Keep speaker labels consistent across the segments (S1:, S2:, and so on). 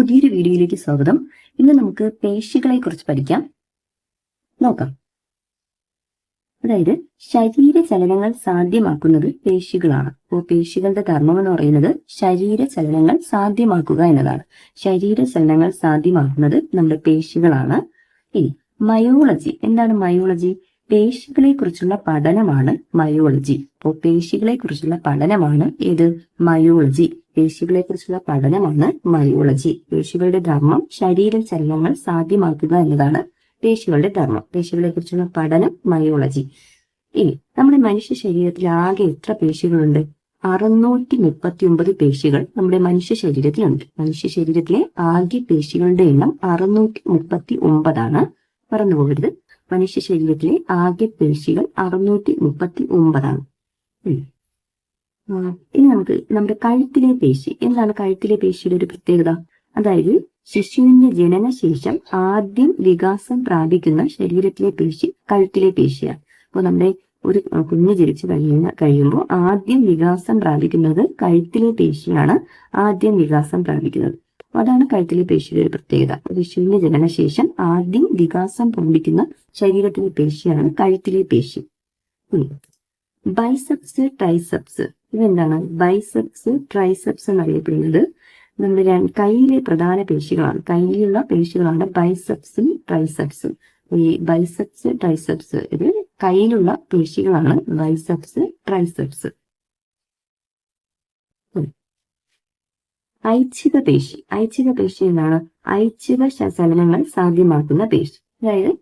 S1: പുതിയൊരു വീഡിയോയിലേക്ക് സ്വാഗതം. ഇന്ന് നമുക്ക് പേശികളെ കുറിച്ച് പഠിക്കാം. നോക്കാം. അതായത് ശരീര ചലനങ്ങൾ സാധ്യമാക്കുന്നത് പേശികളാണ്. അപ്പോൾ പേശികളുടെ ധർമ്മം എന്ന് പറയുന്നത് ശരീര ചലനങ്ങൾ സാധ്യമാക്കുക എന്നതാണ്. ശരീര ചലനങ്ങൾ സാധ്യമാക്കുന്നത് നമ്മുടെ പേശികളാണ്. ഇനി മയോളജി. എന്താണ് മയോളജി? പേശികളെ കുറിച്ചുള്ള പഠനമാണ് മയോളജി. അപ്പോൾ പേശികളെ കുറിച്ചുള്ള പഠനമാണ് ഏത്? മയോളജി. പേശികളെ കുറിച്ചുള്ള പഠനമാണ് മയോളജി പേശികളുടെ ധർമ്മം ശരീര ചലനങ്ങൾ സാധ്യമാക്കുക എന്നതാണ് പേശികളുടെ ധർമ്മം. പേശികളെ കുറിച്ചുള്ള പഠനം മയോളജി ഇനി നമ്മുടെ മനുഷ്യ ശരീരത്തിൽ ആകെ എത്ര പേശികളുണ്ട്? അറുന്നൂറ്റി മുപ്പത്തി ഒമ്പത് പേശികൾ നമ്മുടെ മനുഷ്യ ശരീരത്തിലുണ്ട്. മനുഷ്യ ശരീരത്തിലെ ആകെ പേശികളുടെ എണ്ണം അറുന്നൂറ്റി മുപ്പത്തി ഒമ്പതാണ് മറന്നു പോകരുത്. മനുഷ്യ ശരീരത്തിലെ ആകെ പേശികൾ അറുന്നൂറ്റി മുപ്പത്തി ഒമ്പതാണ് ഇനി നമുക്ക് നമ്മുടെ കഴുത്തിലെ പേശി. എന്താണ് കഴുത്തിലെ പേശിയുടെ ഒരു പ്രത്യേകത? അതായത് ശിശുവിന്റെ ജനനശേഷം ആദ്യം വികാസം പ്രാപിക്കുന്ന ശരീരത്തിലെ പേശി കഴുത്തിലെ പേശിയാണ്. അപ്പോൾ നമ്മുടെ ഒരു കുഞ്ഞ് ജനിച്ചു കഴിയുന്ന കഴിയുമ്പോൾ ആദ്യം വികാസം പ്രാപിക്കുന്നത് കഴുത്തിലെ പേശിയാണ്. ആദ്യം വികാസം പ്രാപിക്കുന്നത്. അതാണ് കഴുത്തിലെ പേശിയുടെ ഒരു പ്രത്യേകത. ശിശുവിന്റെ ജനനശേഷം ആദ്യം വികാസം പ്രാപിക്കുന്ന ശരീരത്തിലെ പേശിയാണ് കഴുത്തിലെ പേശി. Biceps triceps. ഇതെന്താണ്? ബൈസെപ്സ് ട്രൈസെപ്സ് എന്നറിയപ്പെടുന്നത്. നമ്മുടെ കൈയിലെ പ്രധാന പേശികളാണ്. കൈയിലുള്ള പേശികളാണ് ബൈസെപ്സും ട്രൈസെപ്സും ഈ ബൈസെപ്സ് ട്രൈസെപ്സ് ഇത് കയ്യിലുള്ള പേശികളാണ്. Biceps triceps. ഐച്ഛിക പേശി. ഐച്ഛിക പേശി എന്താണ്? ഐച്ഛിക ചലനങ്ങൾ സാധ്യമാക്കുന്ന പേശി. അതായത്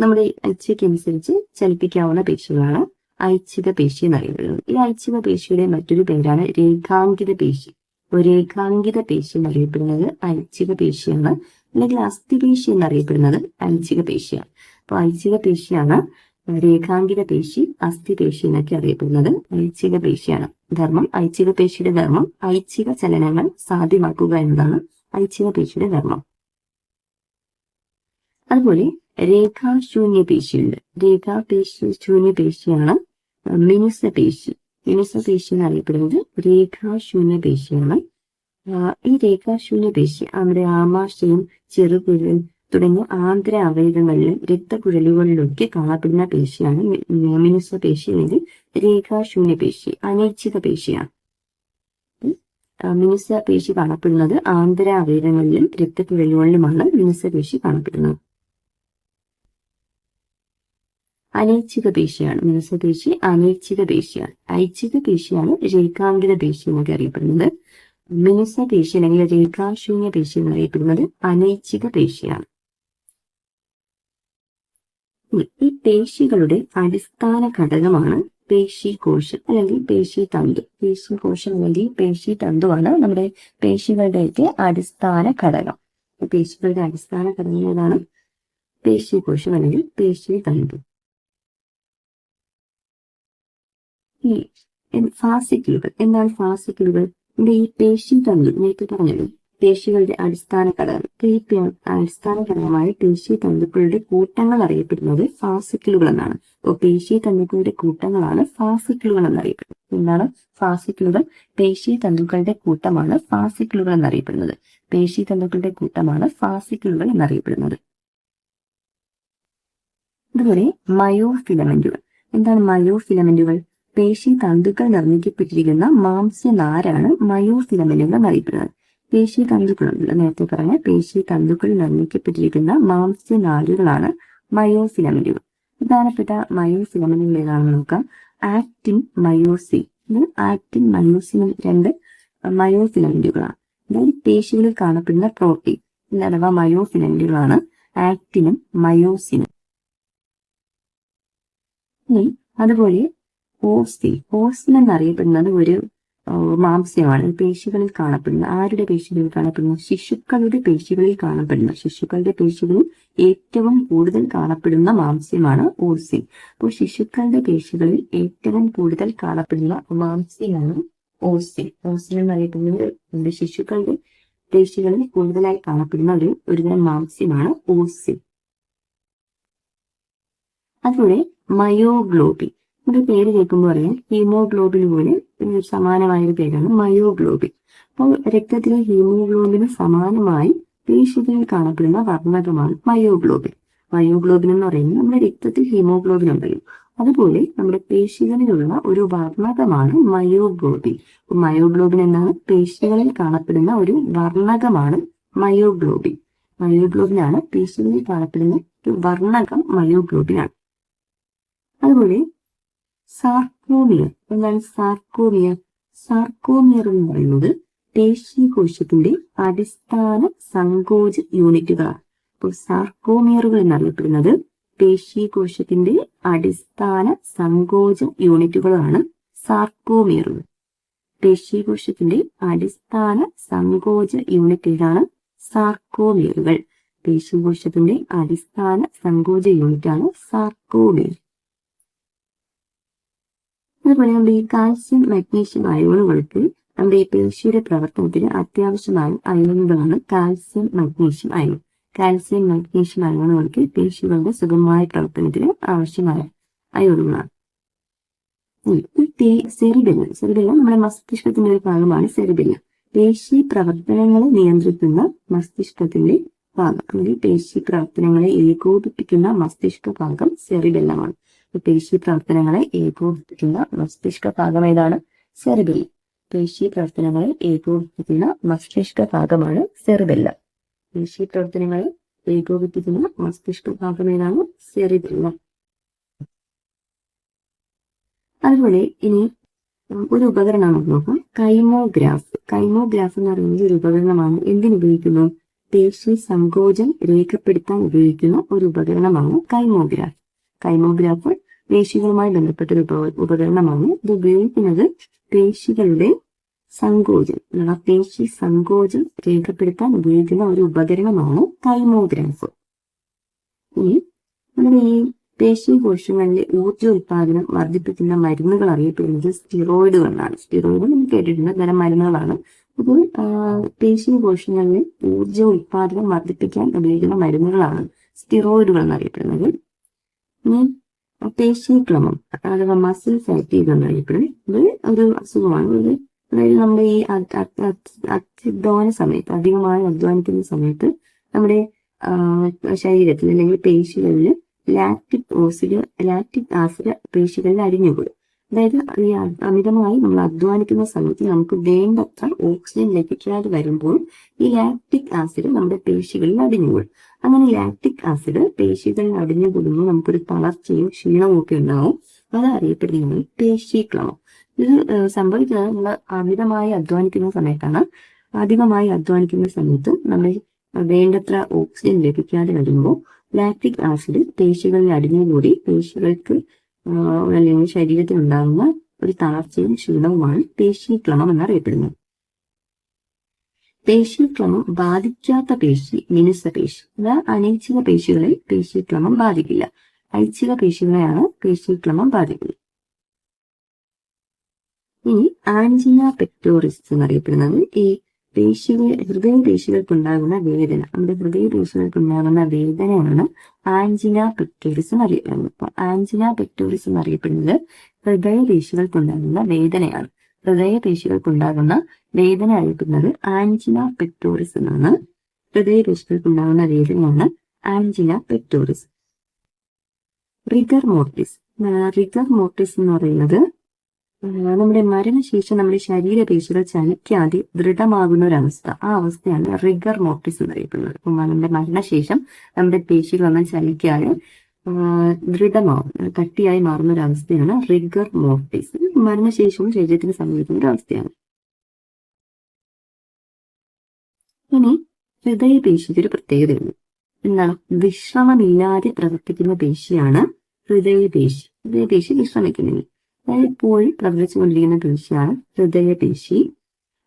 S1: നമ്മുടെ ഇച്ഛയ്ക്കനുസരിച്ച് ചലിപ്പിക്കാവുന്ന പേശികളാണ്. ഐച്ഛിക പേശി എന്നറിയപ്പെടുന്നത് ഈ ഐച്ഛിക പേശിയുടെ മറ്റൊരു പേരാണ് രേഖാങ്കിത പേശി. രേഖാങ്കിത പേശി എന്നറിയപ്പെടുന്നത് ഐച്ഛിക പേശിയാണ്. അല്ലെങ്കിൽ അസ്ഥിപേശി എന്നറിയപ്പെടുന്നത് ഐച്ഛിക പേശിയാണ്. അപ്പോൾ ഐച്ഛിക പേശിയാണ് രേഖാങ്കിത പേശി അസ്ഥിപേശി എന്നൊക്കെ അറിയപ്പെടുന്നത് ഐച്ഛിക പേശിയാണ്. ധർമ്മം ഐച്ഛിക പേശിയുടെ ധർമ്മം ഐച്ഛിക ചലനങ്ങൾ സാധ്യമാക്കുക എന്നതാണ് ഐച്ഛിക പേശിയുടെ ധർമ്മം. അതുപോലെ രേഖാശൂന്യ പേശിയുണ്ട്. രേഖാപേശി ശൂന്യ പേശിയാണ് മിനുസ പേശി മിനുസ പേശി എന്നറിയപ്പെടുന്നത് രേഖാശൂന്യ പേശിയാണ്. ഈ രേഖാശൂന്യ പേശി നമ്മുടെ ആമാശയം ചെറുകുഴൽ തുടങ്ങിയ ആന്തര അവയവങ്ങളിലും രക്തകുഴലുകളിലൊക്കെ കാണപ്പെടുന്ന പേശിയാണ്. മിനുസപേശി മിനുസ പേശി അല്ലെങ്കിൽ രേഖാശൂന്യ പേശി അനൈച്ഛിക പേശിയാണ്. മിനുസപേശി മിനുസ പേശി കാണപ്പെടുന്നത് ആന്തര അവയവങ്ങളിലും രക്തക്കുഴലുകളിലുമാണ് മിനുസ പേശി കാണപ്പെടുന്നത്. അനൈച്ഛിക പേശിയാണ്. മിനുസപേശി അനൈച്ഛിക പേശിയാണ്. ഐച്ഛിക പേശിയാണ് രേഖാങ്കിത പേശി എന്നൊക്കെ അറിയപ്പെടുന്നത്. മിനുസ പേശി അല്ലെങ്കിൽ രേഖാശൂന്യ പേശി എന്നറിയപ്പെടുന്നത് അനൈച്ഛിക പേശിയാണ്. ഈ പേശികളുടെ അടിസ്ഥാന ഘടകമാണ് പേശി കോശം അല്ലെങ്കിൽ പേശി തന്തു പേശി കോശം അല്ലെങ്കിൽ പേശി തന്തുവാണ് നമ്മുടെ പേശികളുടെ അടിസ്ഥാന ഘടകം. പേശികളുടെ അടിസ്ഥാന ഘടകം ഏതാണ്? പേശി കോശം അല്ലെങ്കിൽ പേശി തന്തു ഈ എന്താണ് ഫാസിക്കിളുകൾ? ഇവിടെ ഈ പേശി തന്തു നേരത്തെ പറഞ്ഞല്ലോ പേശികളുടെ അടിസ്ഥാന ഘടകം. അടിസ്ഥാന ഘടകമായ പേശി തന്തുക്കളുടെ കൂട്ടങ്ങൾ അറിയപ്പെടുന്നത് ഫാസിക്കിളുകൾ എന്നാണ്. അപ്പോൾ പേശി തന്തുക്കളുടെ കൂട്ടങ്ങളാണ് ഫാസിക്കിളുകൾ എന്നറിയപ്പെടുന്നത്. എന്താണ് ഫാസിക്കിളുകൾ? പേശി തന്തുക്കളുടെ കൂട്ടമാണ് ഫാസിക്കിളുകൾ എന്നറിയപ്പെടുന്നത്. പേശി തന്തുക്കളുടെ കൂട്ടമാണ് ഫാസിക്കിളുകൾ എന്നറിയപ്പെടുന്നത്. അതുപോലെ മയോ ഫിലമെന്റുകൾ എന്താണ് മയോ ഫിലമെന്റുകൾ പേശി തന്തുക്കൾ നിർമ്മിക്കപ്പെട്ടിരിക്കുന്ന മാംസ്യനാരാണ് മയോ ഫിലമെന്റുകൾ എന്നറിയപ്പെടുന്നത്. പേശി തന്തുക്കൾ നേരത്തെ പറഞ്ഞ പേശി തന്തുക്കൾ നിർമ്മിക്കപ്പെട്ടിരിക്കുന്ന മാംസ്യനാരുകളാണ് മയോ ഫിലമെന്റുകൾ പ്രധാനപ്പെട്ട മയോ ഫിലമെന്റുകൾ ഏതാണെന്ന് നോക്കാം. ആക്ടിൻ മയോസിൻ ആക്ടിൻ മയോസിനും രണ്ട് മയോ ഫിലമെന്റുകളാണ് അതായത് പേശികളിൽ കാണപ്പെടുന്ന പ്രോട്ടീൻ അഥവാ മയോ ഫിലമെന്റുകളാണ് ആക്ടിനും മയോസിനും അതുപോലെ ഓസ്റ്റിൻ ഓസ്റ്റിൻ എന്നറിയപ്പെടുന്നത് ഒരു മാംസ്യമാണ്. പേശികളിൽ കാണപ്പെടുന്ന. ആരുടെ പേശികളിൽ കാണപ്പെടുന്നു? ശിശുക്കളുടെ പേശികളിൽ കാണപ്പെടുന്നു. ശിശുക്കളുടെ പേശികളിൽ ഏറ്റവും കൂടുതൽ കാണപ്പെടുന്ന മാംസ്യമാണ് ഓസിൻ അപ്പോൾ ശിശുക്കളുടെ പേശികളിൽ ഏറ്റവും കൂടുതൽ കാണപ്പെടുന്ന മാംസ്യമാണ് ഓസിൻ ഓസിൻ എന്നറിയപ്പെടുന്നത് അറിയപ്പെടുന്നത് ശിശുക്കളുടെ പേശികളിൽ കൂടുതലായി കാണപ്പെടുന്ന ഒരു ഒരുതരം മാംസ്യമാണ് ഓസിൻ അതുപോലെ മയോഗ്ലോബിൻ. ഒരു പേര് കേൾക്കുമ്പോൾ അറിയാം. ഹീമോഗ്ലോബിന് പോലെ സമാനമായ ഒരു പേരാണ് മയോഗ്ലോബിൻ. അപ്പോൾ രക്തത്തിലെ ഹീമോഗ്ലോബിന് സമാനമായി പേശികളിൽ കാണപ്പെടുന്ന വർണകമാണ് മയോഗ്ലോബിൻ. മയോഗ്ലോബിൻ എന്ന് പറയുന്നത് നമ്മുടെ രക്തത്തിൽ ഹീമോഗ്ലോബിൻ ഉണ്ടല്ലോ. അതുപോലെ നമ്മുടെ പേശികളിലുള്ള ഒരു വർണകമാണ് മയോഗ്ലോബിൻ. മയോഗ്ലോബിൻ എന്നാണ് പേശികളിൽ കാണപ്പെടുന്ന ഒരു വർണകമാണ് മയോഗ്ലോബിൻ. മയോഗ്ലോബിൻ ആണ് പേശികളിൽ കാണപ്പെടുന്ന ഒരു വർണകം മയോഗ്ലോബിൻ ആണ് അതുപോലെ സാർക്കോമിയർ എന്താണ് സാർക്കോമിയർ സാർക്കോമിയർ എന്ന് പറയുന്നത് പേശീകോശത്തിന്റെ അടിസ്ഥാന സങ്കോച യൂണിറ്റുകളാണ്. അപ്പോൾ സാർക്കോമിയറുകൾ എന്നറിയപ്പെടുന്നത് പേശീകോശത്തിന്റെ അടിസ്ഥാന സങ്കോച യൂണിറ്റുകളാണ് സാർക്കോമിയറുകൾ പേശീകോശത്തിന്റെ അടിസ്ഥാന സങ്കോച യൂണിറ്റുകളാണ് സാർക്കോമിയറുകൾ പേശീകോശത്തിന്റെ അടിസ്ഥാന സങ്കോച യൂണിറ്റാണ് സാർക്കോമിയർ അതുപോലെ നമ്മുടെ ഈ കാൽസ്യം മഗ്നീഷ്യം അയോണുകൾക്ക് നമ്മുടെ ഈ പേശിയുടെ പ്രവർത്തനത്തിന് അത്യാവശ്യമായ അയോണുകളാണ് calcium magnesium ion calcium magnesium അയോണുകൾക്ക് പേശികളുടെ സുഗമമായ പ്രവർത്തനത്തിന് ആവശ്യമായ അയോണുകളാണ് സെറിബെല്ലം. സെറിബെല്ലം നമ്മുടെ മസ്തിഷ്കത്തിന്റെ ഒരു ഭാഗമാണ് സെറിബെല്ലം. പേശി പ്രവർത്തനങ്ങളെ നിയന്ത്രിക്കുന്ന മസ്തിഷ്കത്തിന്റെ ഭാഗം അല്ലെങ്കിൽ പേശി പ്രവർത്തനങ്ങളെ ഏകോപിപ്പിക്കുന്ന മസ്തിഷ്ക ഭാഗം സെറിബെല്ലമാണ്. പേശി പ്രവർത്തനങ്ങളെ ഏകോപിപ്പിക്കുന്ന മസ്തിഷ്ക ഭാഗം ഏതാണ്? സെറിബെല്ലം. പേശി പ്രവർത്തനങ്ങളെ ഏകോപിപ്പിക്കുന്ന മസ്തിഷ്ക ഭാഗമാണ് സെറിബെല്ല. പേശി പ്രവർത്തനങ്ങളെ ഏകോപിപ്പിക്കുന്ന മസ്തിഷ്ക ഭാഗം ഏതാണ്? സെറിബെല്ല. അതുപോലെ ഇനി ഒരു ഉപകരണം നമുക്ക് നോക്കാം. കൈമോഗ്രാഫ്. കൈമോഗ്രാഫ് എന്ന് പറയുന്നത് ഒരു ഉപകരണമാണ്. എന്തിനുപയോഗിക്കുന്നു പേശി സങ്കോചം രേഖപ്പെടുത്താൻ ഉപയോഗിക്കുന്ന ഒരു ഉപകരണമാണ് കൈമോഗ്രാഫ്. കൈമോഗ്രാഫ് പേശികളുമായി ബന്ധപ്പെട്ട ഒരു ഉപ ഉപകരണമാണ്. ഇത് ഉപയോഗിക്കുന്നത് പേശികളുടെ സങ്കോചം. അഥവാ പേശി സങ്കോചം രേഖപ്പെടുത്താൻ ഉപയോഗിക്കുന്ന ഒരു ഉപകരണമാണ് കൈമോഗ്രാഫ് ഇനി നമ്മുടെ ഈ പേശി കോശങ്ങളിലെ ഊർജ ഉത്പാദനം വർദ്ധിപ്പിക്കുന്ന മരുന്നുകൾ അറിയപ്പെടുന്നത് സ്റ്റിറോയിഡുകൾ എന്നാണ് സ്റ്റിറോയിഡ് നമ്മൾ കേട്ടിട്ടുണ്ട്. തരം മരുന്നുകളാണ്. അപ്പോൾ പേശി കോശങ്ങളിലെ ഊർജ ഉത്പാദനം വർദ്ധിപ്പിക്കാൻ ഉപയോഗിക്കുന്ന മരുന്നുകളാണ് സ്റ്റിറോയിഡുകൾ എന്നറിയപ്പെടുന്നത്. ഇനി പേശീക്രമം അഥവാ മസിൽ ഫാറ്റീഗ് എന്നറിയപ്പെടുന്നത് ഇത് ഒരു അസുഖമാണ്. ഇത് അതായത് നമ്മുടെ ഈ അധ്വാന സമയത്ത് അധികമായി അധ്വാനിക്കുന്ന സമയത്ത് നമ്മുടെ ശരീരത്തിൽ അല്ലെങ്കിൽ പേശികളിൽ ലാക്റ്റിക് ഓസിഡ് ലാക്റ്റിക് ആസിഡ് പേശികളിൽ അടിഞ്ഞുകൂടും അതായത് ഈ അമിതമായി നമ്മൾ അധ്വാനിക്കുന്ന സമയത്ത് നമുക്ക് വേണ്ടത്ര ഓക്സിജൻ ലഭിക്കാതെ വരുമ്പോൾ ഈ ലാക്ടിക് ആസിഡ് നമ്മുടെ പേശികളിൽ അടിഞ്ഞുകൂടും അങ്ങനെ ലാക്ടിക് ആസിഡ് പേശികളിൽ അടിഞ്ഞു അടിഞ്ഞുകൂടുമ്പോൾ നമുക്കൊരു തളർച്ചയും ക്ഷീണവും ഒക്കെ ഉണ്ടാവും. അത് അറിയപ്പെടുന്നതാണ് പേശീക്രമം ഇത് സംഭവിക്കുന്നത് നമ്മൾ അമിതമായി അധ്വാനിക്കുന്ന സമയത്താണ്. അധികമായി അധ്വാനിക്കുന്ന സമയത്ത് നമ്മൾ വേണ്ടത്ര ഓക്സിജൻ ലഭിക്കാതെ വരുമ്പോൾ ലാക്ടിക് ആസിഡ് പേശികളിൽ അടിഞ്ഞുകൂടി പേശികൾക്ക് അല്ലെങ്കിൽ ശരീരത്തിൽ ഉണ്ടാകുന്ന ഒരു തളർച്ചയും ക്ഷീണവുമാണ് പേശീക്രമം എന്നറിയപ്പെടുന്നത്. പേശീക്രമം ബാധിക്കാത്ത പേശി മിനുസ പേശി അതായത് അനൈച്ഛിക പേശികളെ പേശീക്രമം ബാധിക്കില്ല. ഐച്ഛിക പേശികളെയാണ് പേശീക്രമം ബാധിക്കുന്നത്. ഇനി ആൻജിന പെക്ടോറിസ് എന്നറിയപ്പെടുന്നത്. ഈ പേശികൾ ഹൃദയപേശികൾക്കുണ്ടാകുന്ന വേദന. നമ്മുടെ ഹൃദയ പേശികൾക്കുണ്ടാകുന്ന വേദനയാണ് ആൻജിന പെക്ടോറിസ് എന്ന് അറിയപ്പെടുന്നത് അപ്പൊ ആൻജിന പെക്ടോറിസ് എന്ന് അറിയപ്പെടുന്നത് ഹൃദയ പേശികൾക്കുണ്ടാകുന്ന വേദനയാണ്. ഹൃദയ പേശികൾക്കുണ്ടാകുന്ന വേദന അറിയപ്പെടുന്നത് ആൻജിന പെക്ടോറിസ് എന്നാണ് ഹൃദയ പേശികൾക്കുണ്ടാകുന്ന വേദനയാണ് angina pectoris rigor mortis. Rigor mortis എന്ന് പറയുന്നത് നമ്മുടെ മരണശേഷം നമ്മുടെ ശരീരപേശികൾ ചലിക്കാതെ ദൃഢമാകുന്ന ഒരു അവസ്ഥ ആ അവസ്ഥയാണ് റിഗർ മോർട്ടിസ് എന്നറിയപ്പെടുന്നത് നമ്മുടെ മരണശേഷം നമ്മുടെ പേശികളൊന്നും ചലിക്കാതെ ദൃഢമാവും കട്ടിയായി മാറുന്ന ഒരു അവസ്ഥയാണ് റിഗർ മോർട്ടിസ് മരണശേഷവും ശരീരത്തിന് സംഭവിക്കുന്ന ഒരു അവസ്ഥയാണ് ഇനി ഹൃദയപേശിക്ക് ഒരു പ്രത്യേകതയുണ്ട്. എന്താണ്? വിശ്രമമില്ലാതെ പ്രവർത്തിക്കുന്ന പേശിയാണ് ഹൃദയപേശി ഹൃദയപേശി വിശ്രമിക്കുന്നില്ല. എപ്പോഴും പ്രവർത്തിച്ചുകൊണ്ടിരിക്കുന്ന പേശിയാണ് ഹൃദയ പേശി.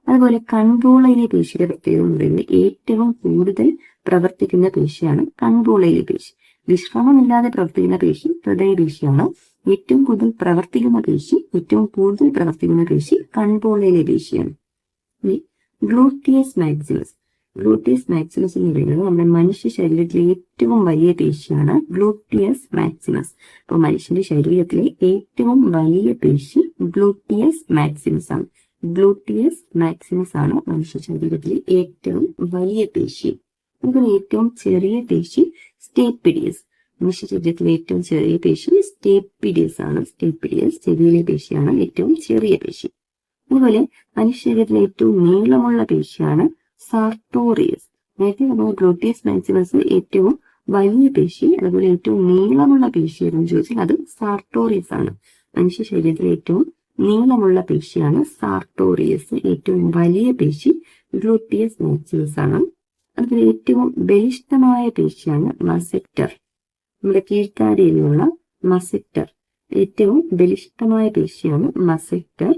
S1: അതുപോലെ കൺപോളയിലെ പേശിയുടെ പ്രത്യേകത എന്ന് പറയുന്നത് ഏറ്റവും കൂടുതൽ പ്രവർത്തിക്കുന്ന പേശിയാണ് കൺപോളയിലെ പേശി. വിശ്രമമില്ലാതെ പ്രവർത്തിക്കുന്ന പേശി ഹൃദയപേശിയാണ് ഏറ്റവും കൂടുതൽ പ്രവർത്തിക്കുന്ന പേശി ഏറ്റവും കൂടുതൽ പ്രവർത്തിക്കുന്ന പേശി കൺപോളയിലെ പേശിയാണ്. ഗ്ലൂട്ടിയസ് മാക്സിമസ് ഗ്ലൂട്ടിയസ് മാക്സിമസ് എന്ന് പറയുന്നത് നമ്മുടെ മനുഷ്യ ശരീരത്തിലെ ഏറ്റവും വലിയ പേശിയാണ് ഗ്ലൂട്ടിയസ് മാക്സിമസ് അപ്പോൾ മനുഷ്യന്റെ ശരീരത്തിലെ ഏറ്റവും വലിയ പേശി ഗ്ലൂട്ടിയസ് മാക്സിമസ് ആണ്. ഗ്ലൂട്ടിയസ് മാക്സിമസ് ആണ് മനുഷ്യ ശരീരത്തിലെ ഏറ്റവും വലിയ പേശി. അതുപോലെ ഏറ്റവും ചെറിയ പേശി സ്റ്റേപ്പിഡിയസ്. മനുഷ്യ ശരീരത്തിലെ ഏറ്റവും ചെറിയ പേശി സ്റ്റേപ്പിഡിയസ് ആണ്. സ്റ്റേപ്പിഡിയസ് ചെറിയ പേശിയാണ് ഏറ്റവും ചെറിയ പേശി. അതുപോലെ മനുഷ്യ ശരീരത്തിലെ ഏറ്റവും നീളമുള്ള പേശിയാണ് സാർട്ടോറിയസ്. നേരത്തെ നമ്മൾ ഗ്ലൂട്ടിയസ് മാക്സിമസ് ഏറ്റവും വലിയ പേശി അതുപോലെ ഏറ്റവും നീളമുള്ള പേശി എന്ന് ചോദിച്ചാൽ അത് സാർട്ടോറിയസ് ആണ്. മനുഷ്യ ശരീരത്തിലെ ഏറ്റവും നീളമുള്ള പേശിയാണ് സാർട്ടോറിയസ്. ഏറ്റവും വലിയ പേശി ഗ്ലൂട്ടിയസ് മാക്സിമസ് ആണ്. അതുപോലെ ഏറ്റവും ബലിഷ്ഠമായ പേശിയാണ് മസെക്ടർ നമ്മുടെ കീഴ്ത്താടിയിലുള്ള മസെക്ടർ ഏറ്റവും ബലിഷ്ഠമായ പേശിയാണ് മസെക്ടർ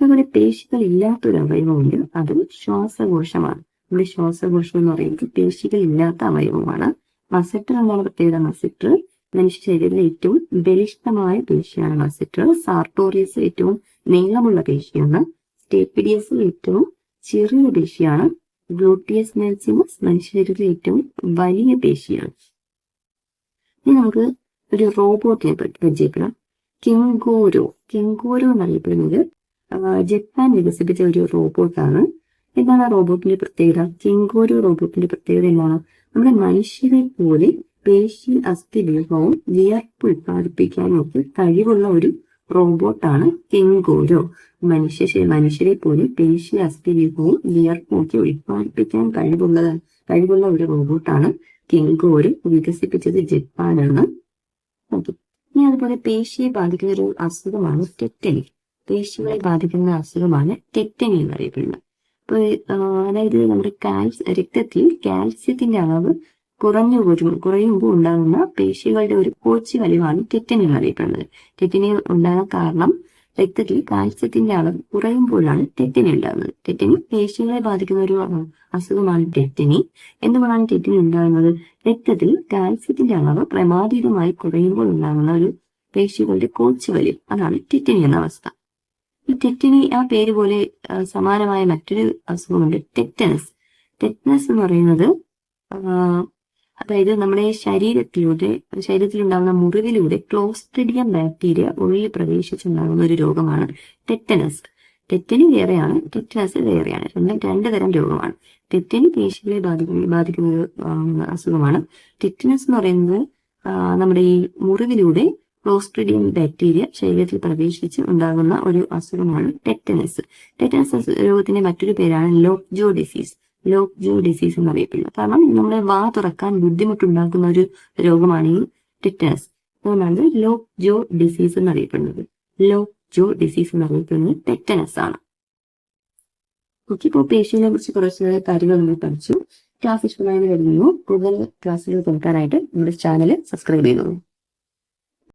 S1: അതുപോലെ പേശികൾ ഇല്ലാത്തൊരു അവയവമുണ്ട്. അത് ശ്വാസകോശമാണ്. നമ്മുടെ ശ്വാസകോശം എന്ന് പറയുന്നത് പേശികൾ ഇല്ലാത്ത അവയവമാണ്. മസറ്റർ എന്നുള്ള പ്രത്യേകത മസറ്റർ. മനുഷ്യ ശരീരത്തിലെ ഏറ്റവും ബലിഷ്ഠമായ പേശിയാണ് മസറ്റർ. സാർട്ടോറിയസ് ഏറ്റവും നീളമുള്ള പേശിയാണ്. സ്റ്റേപ്പിഡിയസ് ഏറ്റവും ചെറിയ പേശിയാണ്. ഗ്ലൂട്ടിയസ് മാക്സിമസ് മനുഷ്യ ശരീരത്തിലെ ഏറ്റവും വലിയ പേശിയാണ്. ഇനി നമുക്ക് ഒരു റോബോട്ടിനെ പരിചയപ്പെടാം. കെങ്കോരോ കെങ്കോരോ എന്നറിയപ്പെടുന്നത് ജപ്പാൻ വികസിപ്പിച്ച ഒരു റോബോട്ടാണ് എന്താണ് ആ റോബോട്ടിന്റെ പ്രത്യേകത? കിങ്കോരു റോബോട്ടിന്റെ പ്രത്യേകത എന്താണ്? നമ്മുടെ മനുഷ്യരെ പോലെ പേശി അസ്ഥി വിഭവവും വിയർപ്പ് ഉത്പാദിപ്പിക്കാനും ഒക്കെ കഴിവുള്ള ഒരു റോബോട്ടാണ് കെങ്കോരോ മനുഷ്യ മനുഷ്യരെ പോലെ പേശി അസ്ഥി വിഭവവും വിയർപ്പും ഒക്കെ ഉത്പാദിപ്പിക്കാൻ കഴിവുള്ള കഴിവുള്ള ഒരു റോബോട്ടാണ് കെങ്കോരോ വികസിപ്പിച്ചത് ജപ്പാനാണ്. ഓക്കെ. ഇനി അതുപോലെ പേശിയെ ബാധിക്കുന്ന ഒരു അസുഖമാണ് ടെറ്റനി പേശികളെ ബാധിക്കുന്ന അസുഖമാണ് ടെറ്റനി എന്നറിയപ്പെടുന്നത് അപ്പൊ അതായത് നമ്മുടെ കാൽസ് രക്തത്തിൽ കാൽസ്യത്തിന്റെ അളവ് കുറഞ്ഞു വരും കുറയുമ്പോൾ ഉണ്ടാകുന്ന പേശികളുടെ ഒരു കോച്ചി വലിവാണ് ടെറ്റനി എന്നറിയപ്പെടുന്നത് ടെറ്റനി ഉണ്ടാകാൻ കാരണം രക്തത്തിൽ കാൽസ്യത്തിന്റെ അളവ് കുറയുമ്പോഴാണ് ടെറ്റനി ഉണ്ടാകുന്നത്. ടെറ്റനി പേശികളെ ബാധിക്കുന്ന ഒരു അസുഖമാണ് ടെറ്റനി. എന്തുകൊണ്ടാണ് ടെറ്റനി ഉണ്ടാകുന്നത്? രക്തത്തിൽ കാൽസ്യത്തിന്റെ അളവ് ക്രമാതീതമായി കുറയുമ്പോൾ ഉണ്ടാകുന്ന ഒരു പേശികളുടെ കോച്ചു വലിവ് അതാണ് ടെറ്റനി എന്ന അവസ്ഥ. ഈ ടെറ്റനി ആ പേര് പോലെ സമാനമായ മറ്റൊരു അസുഖമുണ്ട്. ടെറ്റനസ് ടെറ്റനസ് എന്ന് പറയുന്നത് അതായത് നമ്മുടെ ശരീരത്തിലൂടെ ശരീരത്തിലുണ്ടാകുന്ന മുറിവിലൂടെ ക്ലോസ്ട്രിഡിയം ബാക്ടീരിയ ഉള്ളിൽ പ്രവേശിച്ചുണ്ടാകുന്ന ഒരു രോഗമാണ് ടെറ്റനസ് ടെറ്റനി വേറെയാണ്. ടെറ്റനസ് വേറെയാണ്. രണ്ടും രണ്ട് തരം രോഗമാണ്. ടെറ്റനി പേശികളെ ബാധിക്കുന്ന ബാധിക്കുന്ന അസുഖമാണ്. ടെറ്റനസ് എന്ന് പറയുന്നത് നമ്മുടെ ഈ മുറിവിലൂടെ ക്ലോസ്ട്രിഡിയം ബാക്ടീരിയ ശരീരത്തിൽ പ്രവേശിച്ച് ഉണ്ടാകുന്ന ഒരു അസുഖമാണ് ടെറ്റനസ് ടെറ്റനസ് രോഗത്തിന്റെ മറ്റൊരു പേരാണ് ലോക്ക് ജോ ഡിസീസ് ലോക്ക് ജോ ഡിസീസ് എന്നറിയപ്പെടുന്നത് കാരണം നമ്മുടെ വാ തുറക്കാൻ ബുദ്ധിമുട്ടുണ്ടാക്കുന്ന ഒരു രോഗമാണ് ഈ ടെറ്റനസ് അതുകൊണ്ടാണ് ലോക്ക് ജോ ഡിസീസ് എന്നറിയപ്പെടുന്നത്. ലോക്ക് ജോ ഡിസീസ് എന്നറിയപ്പെടുന്നത് ടെറ്റനസ് ആണ്. ഓക്കെ ഇപ്പോൾ പേഷ്യനെ കുറിച്ച് കുറച്ച് കാര്യങ്ങൾ നമ്മൾ പഠിച്ചു. ക്ലാസ് ഇഷ്ടമായി വരുന്നു കൂടുതൽ ക്ലാസ്സുകൾ കേൾക്കാനായിട്ട് നമ്മുടെ ചാനൽ സബ്സ്ക്രൈബ് ചെയ്യുന്നു